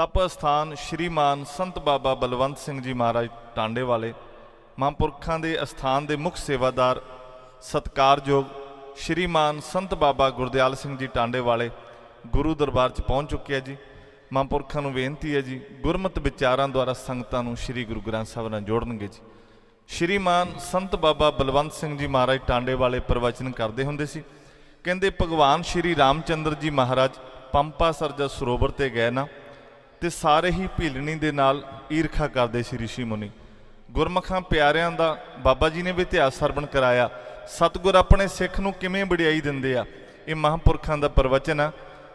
ਤਪ ਸਥਾਨ ਸ਼੍ਰੀਮਾਨ ਸੰਤ ਬਾਬਾ ਬਲਵੰਤ ਸਿੰਘ ਜੀ ਮਹਾਰਾਜ ਟਾਂਡੇ ਵਾਲੇ ਮਹਾਂਪੁਰਖਾਂ ਦੇ ਅਸਥਾਨ ਦੇ ਮੁੱਖ ਸੇਵਾਦਾਰ, ਸਤਕਾਰਯੋਗ ਸ਼੍ਰੀਮਾਨ ਸੰਤ ਬਾਬਾ ਗੁਰਦਿਆਲ ਸਿੰਘ ਜੀ ਟਾਂਡੇ ਵਾਲੇ ਗੁਰੂ ਦਰਬਾਰ 'ਚ ਪਹੁੰਚ ਚੁੱਕੇ ਆ ਜੀ। ਮਹਾਂਪੁਰਖਾਂ ਨੂੰ ਬੇਨਤੀ ਹੈ ਜੀ, ਗੁਰਮਤ ਵਿਚਾਰਾਂ ਦੁਆਰਾ ਸੰਗਤਾਂ ਨੂੰ ਸ੍ਰੀ ਗੁਰੂ ਗ੍ਰੰਥ ਸਾਹਿਬ ਨਾਲ ਜੋੜਨਗੇ ਜੀ। ਸ਼੍ਰੀਮਾਨ ਸੰਤ ਬਾਬਾ ਬਲਵੰਤ ਸਿੰਘ ਜੀ ਮਹਾਰਾਜ ਟਾਂਡੇ ਵਾਲੇ ਪ੍ਰਵਚਨ ਕਰਦੇ ਹੁੰਦੇ ਸੀ, ਕਹਿੰਦੇ ਭਗਵਾਨ ਸ਼੍ਰੀ ਰਾਮਚੰਦਰ ਜੀ ਮਹਾਰਾਜ ਪੰਪਾ ਸਰਜਾ ਸਰੋਵਰ ਤੇ ਗਏ ਨਾ ਤੇ ਸਾਰੇ ਹੀ ਭੀਲਣੀ ਦੇ ਨਾਲ ਈਰਖਾ ਕਰਦੇ ਸੀ ઋષਿ ਮੁਨੀ। ਗੁਰਮਖਾਂ ਪਿਆਰਿਆਂ ਦਾ ਬਾਬਾ ਜੀ ਨੇ ਵੀ ਇਤਿਹਾਸ ਸਰਵਣ ਕਰਾਇਆ। ਸਤਿਗੁਰ ਆਪਣੇ ਸਿੱਖ ਨੂੰ ਕਿਵੇਂ ਵਡਿਆਈ ਦਿੰਦੇ ਆ? ਇਹ ਮਹਾਂਪੁਰਖਾਂ ਦਾ ਪ੍ਰਵਚਨ ਆ।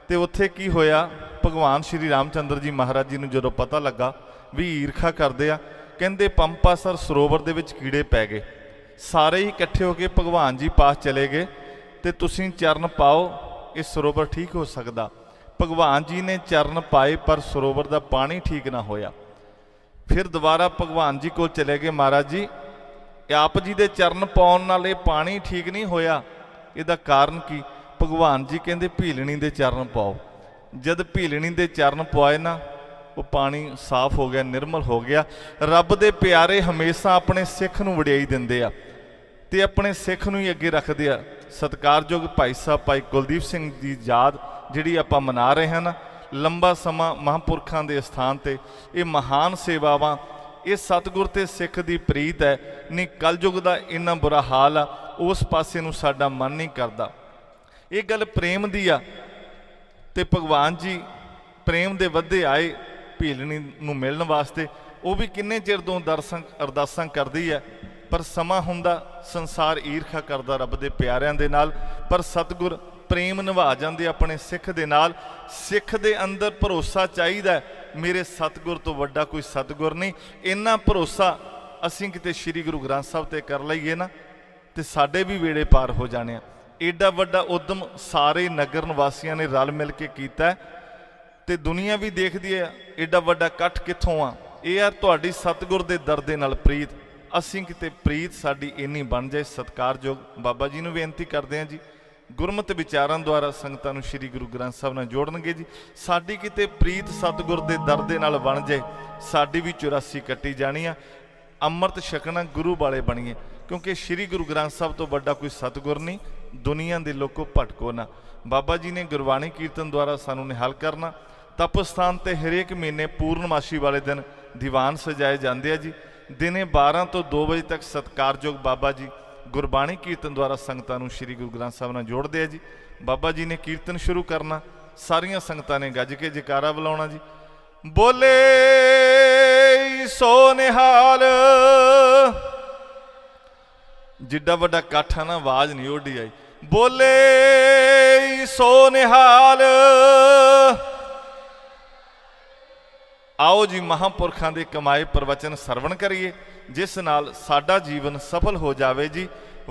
ਤੇ ਉੱਥੇ ਕੀ ਹੋਇਆ? ਭਗਵਾਨ ਸ਼੍ਰੀ ਰਾਮਚੰਦਰ ਜੀ ਮਹਾਰਾਜ ਜੀ ਨੂੰ ਜਦੋਂ ਪਤਾ ਲੱਗਾ ਵੀ ਈਰਖਾ ਕਰਦੇ ਆ, ਕਹਿੰਦੇ ਪੰਪਾਸਰ ਸਰੋਵਰ ਦੇ ਵਿੱਚ ਕੀੜੇ ਪੈ ਗਏ। ਸਾਰੇ ਹੀ ਇਕੱਠੇ ਹੋ ਕੇ ਭਗਵਾਨ ਜੀ ਪਾਸ ਚਲੇ ਗਏ। ਤੇ ਤੁਸੀਂ ਚਰਨ ਪਾਓ ਇਹ ਸਰੋਵਰ ਠੀਕ ਹੋ ਸਕਦਾ। ਭਗਵਾਨ ਜੀ ਨੇ ਚਰਨ ਪਾਏ, ਪਰ ਸਰੋਵਰ ਦਾ ਪਾਣੀ ਠੀਕ ਨਾ ਹੋਇਆ। ਫਿਰ ਦੁਬਾਰਾ ਭਗਵਾਨ ਜੀ ਕੋਲ ਚਲੇ ਗਏ, ਮਹਾਰਾਜ ਜੀ ਆਪ ਜੀ ਦੇ ਚਰਨ ਪਾਉਣ ਨਾਲ ਇਹ ਪਾਣੀ ਠੀਕ ਨਹੀਂ ਹੋਇਆ। ਇਹਦਾ ਕਾਰਨ ਕੀ? ਭਗਵਾਨ ਜੀ ਕਹਿੰਦੇ, ਭੀਲਣੀ ਦੇ ਚਰਨ ਪਾਓ। ਜਦ ਭੀਲਣੀ ਦੇ ਚਰਨ ਪਵਾਏ ਨਾ, ਉਹ ਪਾਣੀ ਸਾਫ਼ ਹੋ ਗਿਆ, ਨਿਰਮਲ ਹੋ ਗਿਆ। ਰੱਬ ਦੇ ਪਿਆਰੇ ਹਮੇਸ਼ਾ ਆਪਣੇ ਸਿੱਖ ਨੂੰ ਵਡਿਆਈ ਦਿੰਦੇ ਆ ਤੇ ਆਪਣੇ ਸਿੱਖ ਨੂੰ ਹੀ ਅੱਗੇ ਰੱਖਦੇ ਆ। ਸਤਿਕਾਰਯੋਗ ਭਾਈ ਸਾਹਿਬ, ਭਾਈ ਕੁਲਦੀਪ ਸਿੰਘ ਦੀ ਯਾਦ ਜਿਹੜੀ ਆਪਾਂ ਮਨਾ ਰਹੇ ਹਨ ਲੰਬਾ ਸਮਾਂ ਮਹਾਂਪੁਰਖਾਂ ਦੇ ਸਥਾਨ ਤੇ, ਇਹ ਮਹਾਨ ਸੇਵਾਵਾਂ, ਇਹ ਸਤਿਗੁਰ ਤੇ ਸਿੱਖ ਦੀ ਪ੍ਰੀਤ ਹੈ, ਨਹੀਂ ਕਲਯੁਗ ਦਾ ਇੰਨਾ ਬੁਰਾ ਹਾਲ ਆ, ਉਸ ਪਾਸੇ ਨੂੰ ਸਾਡਾ ਮਨ ਨਹੀਂ ਕਰਦਾ। ਇਹ ਗੱਲ ਪ੍ਰੇਮ ਦੀ ਆ, ਤੇ ਭਗਵਾਨ ਜੀ ਪ੍ਰੇਮ ਦੇ ਵੱਧੇ ਆਏ ਭੀਲਣੀ ਨੂੰ ਮਿਲਣ ਵਾਸਤੇ, ਉਹ ਵੀ ਕਿੰਨੇ ਚਿਰ ਤੋਂ ਦਰਸ਼ਨ ਅਰਦਾਸਾਂ ਕਰਦੀ ਹੈ ਪਰ ਸਮਾਂ ਹੁੰਦਾ ਸੰਸਾਰ ਈਰਖਾ ਕਰਦਾ ਰੱਬ ਦੇ ਪਿਆਰਿਆਂ ਦੇ ਨਾਲ, ਪਰ ਸਤਿਗੁਰ ਪ੍ਰੇਮ ਨਿਭਾ ਜਾਂਦੇ ਆਪਣੇ ਸਿੱਖ ਦੇ ਨਾਲ। ਸਿੱਖ ਦੇ ਅੰਦਰ ਭਰੋਸਾ ਚਾਹੀਦਾ ਮੇਰੇ ਸਤਿਗੁਰ ਤੋਂ ਵੱਡਾ ਕੋਈ ਸਤਿਗੁਰ ਨਹੀਂ। ਇੰਨਾ ਭਰੋਸਾ ਅਸੀਂ ਕਿਤੇ ਸ੍ਰੀ ਗੁਰੂ ਗ੍ਰੰਥ ਸਾਹਿਬ ਤੇ ਕਰ ਲਈਏ ਨਾ, ਤੇ ਸਾਡੇ ਵੀ ਵੇੜੇ ਪਾਰ ਹੋ ਜਾਣੇ ਆ। ਏਡਾ ਵੱਡਾ ਉਦਮ ਸਾਰੇ ਨਗਰ ਨਿਵਾਸੀਆਂ ਨੇ ਰਲ ਮਿਲ ਕੇ ਕੀਤਾ ਹੈ, ਤੇ ਦੁਨੀਆ ਵੀ ਦੇਖਦੀ ਹੈ, ਏਡਾ ਵੱਡਾ ਇਕੱਠ ਕਿੱਥੋਂ ਆ? ਇਹ ਆ ਤੁਹਾਡੀ ਸਤਿਗੁਰ ਦੇ ਦਰ ਦੇ ਨਾਲ ਪ੍ਰੀਤ। ਅਸੀਂ ਕਿਤੇ ਪ੍ਰੀਤ ਸਾਡੀ ਇੰਨੀ ਬਣ ਜਾਏ, ਸਤਿਕਾਰਯੋਗ ਬਾਬਾ ਜੀ ਨੂੰ ਬੇਨਤੀ ਕਰਦੇ ਹਾਂ ਜੀ, ਗੁਰਮਤਿ ਵਿਚਾਰਾਂ ਦੁਆਰਾ ਸੰਗਤਾਂ ਨੂੰ ਸ੍ਰੀ ਗੁਰੂ ਗ੍ਰੰਥ ਸਾਹਿਬ ਨਾਲ ਜੋੜਨਗੇ ਜੀ। ਸਾਡੀ ਕਿਤੇ ਪ੍ਰੀਤ ਸਤਿਗੁਰ ਦੇ ਦਰ ਦੇ ਨਾਲ ਬਣ ਜਾਏ, ਸਾਡੀ ਵੀ 84 ਕੱਟੀ ਜਾਣੀ ਆ। ਅੰਮ੍ਰਿਤ ਛਕਣਾ ਗੁਰੂ ਵਾਲੇ ਬਣੀਏ, ਕਿਉਂਕਿ ਸ੍ਰੀ ਗੁਰੂ ਗ੍ਰੰਥ ਸਾਹਿਬ ਤੋਂ ਵੱਡਾ ਕੋਈ ਸਤਿਗੁਰ ਨਹੀਂ, ਦੁਨੀਆ ਦੇ ਲੋਕੋ ਭਟਕੋ ਨਾ। ਬਾਬਾ ਜੀ ਨੇ ਗੁਰਬਾਣੀ ਕੀਰਤਨ ਦੁਆਰਾ ਸਾਨੂੰ ਨਿਹਾਲ ਕਰਨਾ। ਤਪਸਥਾਨ ਤੇ ਹਰੇਕ ਮਹੀਨੇ ਪੂਰਨਮਾਸ਼ੀ ਵਾਲੇ ਦਿਨ ਦੀਵਾਨ ਸਜਾਏ ਜਾਂਦੇ ਆ ਜੀ। ਦਿਨੇ 12 ਤੋਂ 2 ਵਜੇ ਤੱਕ ਸਤਕਾਰਯੋਗ ਬਾਬਾ ਜੀ ਗੁਰਬਾਣੀ ਕੀਰਤਨ ਦੁਆਰਾ ਸੰਗਤਾਂ ਨੂੰ ਸ੍ਰੀ ਗੁਰੂ ਗ੍ਰੰਥ ਸਾਹਿਬ ਨਾਲ ਜੋੜਦੇ ਆ ਜੀ। ਬਾਬਾ ਜੀ ਨੇ ਕੀਰਤਨ ਸ਼ੁਰੂ ਕਰਨਾ, ਸਾਰੀਆਂ ਸੰਗਤਾਂ ਨੇ ਗੱਜ ਕੇ ਜਕਾਰਾ ਬੁਲਾਉਣਾ ਜੀ। ਬੋਲੇ ਸੋ ਨਿਹਾਲ ਜਿੱਡਾ ਵੱਡਾ ਇਕੱਠ ਆ ਨਾ, ਆਵਾਜ਼ ਨਹੀਂ ਉੱਡੀ ਆਈ। ਬੋਲੇ ਸੋ ਨਿਹਾਲ ਆਓ ਜੀ ਮਹਾਂਪੁਰਖਾਂ ਦੇ ਕਮਾਏ ਪ੍ਰਵਚਨ ਸਰਵਣ ਕਰੀਏ, ਜਿਸ ਨਾਲ ਸਾਡਾ ਜੀਵਨ ਸਫਲ ਹੋ ਜਾਵੇ ਜੀ।